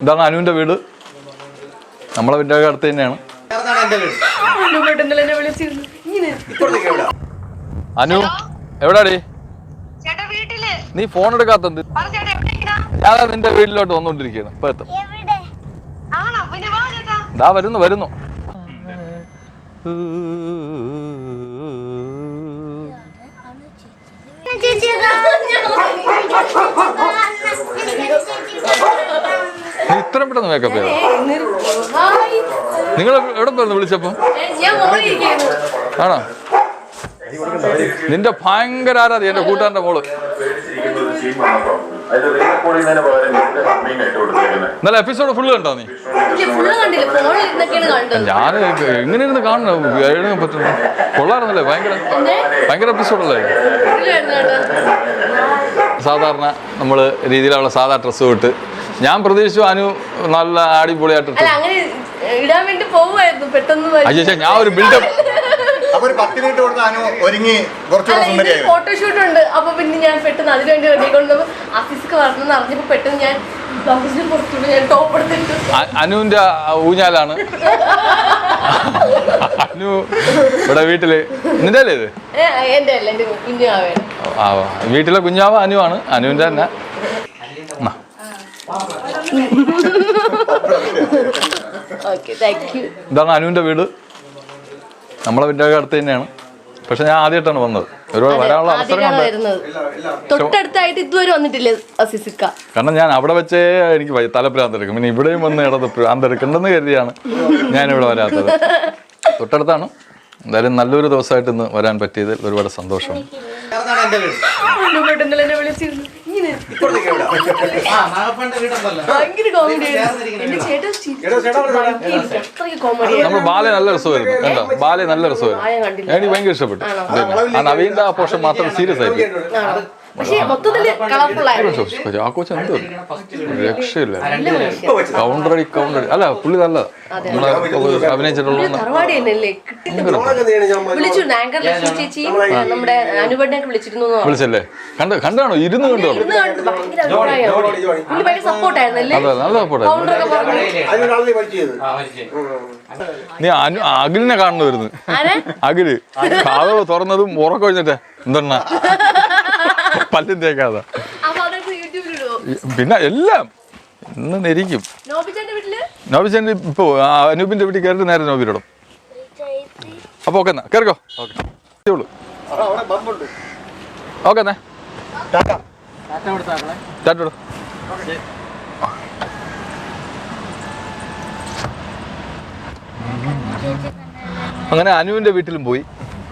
ഇതാണ് അനുവിന്റെ വീട് നമ്മളെ വീടിന്റെ അടുത്ത് തന്നെയാണ് അനു എവിടാടി നീ ഫോൺ എവിടെയാ ഞാൻ നിന്റെ വീട്ടിലോട്ട് വന്നോണ്ടിരിക്കുന്നു ഇപ്പൊ എത്തും ദാ വരുന്നു വരുന്നു നീ ഇത്രയും പെട്ടെന്ന് മേക്കപ്പ് ചെയ്തോ? നിങ്ങൾ എവിടെ പോയിരുന്നു വിളിച്ചപ്പോ? ഞാൻ മോളിൽ ഇരിക്കുകയായിരുന്നു ആണോ? നിന്റെ ഭയങ്കര ആരാധി എന്റെ കൂട്ടുകാരന്റെ മോൾ. ഇന്നലെ എപ്പിസോഡ് ഫുള്ള് കണ്ടോ നീ? ഞാൻ എങ്ങനെ ഇരുന്ന് കാണണം എഴുതാൻ പറ്റുന്നു കൊള്ളാറുന്നല്ലേ ഭയങ്കര ഭയങ്കര എപ്പിസോഡല്ലേ സാധാരണ നമ്മൾ രീതിയിലുള്ള സാധാ ഡ്രസ്സ് ഇട്ട് ഞാൻ പ്രതീക്ഷിച്ചു അനു നല്ല അടിപൊളിയായിട്ട് അല്ല അങ്ങനെ ഇടാൻ വേണ്ടി പോവുമായിരുന്നു പെട്ടെന്ന് അയ്യോ ഞാൻ ഒരു ബിൽഡപ്പ് ഒരുങ്ങി ഫോട്ടോഷൂട്ട് ഉണ്ട്. അപ്പൊ പിന്നെ ഞാൻ പെട്ടെന്ന് അതിന് വേണ്ടി റെഡിക്കൊണ്ട് ആഫീസിക്ക് വരണമെന്ന് അറിഞ്ഞപ്പോ പെട്ടെന്ന് ഞാൻ അനുവിന്റെ ഊഞ്ഞാലാണ്. അനു ഇവിടെ വീട്ടിൽ. നിന്റെ അല്ലേ ഇത്? എന്റെ അല്ല എന്റെ കുഞ്ഞാവേണ് ആ വീട്ടിലെ കുഞ്ഞാവ അനുവാണ്. അനുവിന്റെ തന്നെ. ഇതാണ് അനുവിന്റെ വീട്. നമ്മളെ വീടിന്റെ അടുത്ത് തന്നെയാണ്. പക്ഷെ ഞാൻ ആദ്യമായിട്ടാണ് വന്നത്. ഒരുപാട് വരാനുള്ള അവസരം തൊട്ടടുത്തായിട്ട് ഇതുവരെ വന്നിട്ടില്ല അസിസിക്ക കാരണം ഞാൻ അവിടെ വെച്ചേ എനിക്ക് തലഭ്രാന്തെടുക്കും. പിന്നെ ഇവിടെയും വന്ന് ഇടത് പ്രാന്തെടുക്കണ്ടെന്ന് കരുതിയാണ് ഞാനിവിടെ വരാത്തത്. തൊട്ടടുത്താണ്. എന്തായാലും നല്ലൊരു ദിവസമായിട്ട് ഇന്ന് വരാൻ പറ്റിയതിൽ ഒരുപാട് സന്തോഷം. നമ്മൾ ബാലെ നല്ല രസമായിരുന്നു. കണ്ടോ? ബാലെ നല്ല രസമായിരുന്നു. കണ്ടില്ല. എനിക്ക് ഭയങ്കര ഇഷ്ടപ്പെട്ടു. ആ നവീന്റെ ആ പോർഷൻ മാത്രം സീരിയസ് ആയിട്ട് പക്ഷെ മൊത്തത്തിൽ കളർഫുൾ ആയിരുന്നു. ചാക്കോച്ച് എന്തോ രക്ഷയില്ല. കൗണ്ടർ അല്ല പുള്ളി നല്ല അഭിനയിച്ചിട്ടുള്ള വിളിച്ചല്ലേ? കണ്ട് കണ്ടാണോ? ഇരുന്ന് കണ്ടോ? നീ അനു അഖിലിനെ കാണുന്നു വരുന്നു അഖിൽ. കാതോ തുറന്നതും ഉറക്കം കഴിഞ്ഞിട്ടെ എന്തെണ്ണ? പല്ലും തേക്കാതെ പിന്നെ എല്ലാം ഇന്ന് നെരിക്കും. നോബിച്ചേന്റെ ഇപ്പോ അനൂപിന്റെ വീട്ടിൽ കയറിട്ട് നേരെ നോബിയിടും അപ്പൊ ഓക്കെ. എന്നാ കയറിക്കോ ഓക്കെ ഓക്കെ എന്നാ ടാറ്റ. ടാറ്റ വിടും അങ്ങനെ അനുവിന്റെ വീട്ടിലും പോയി.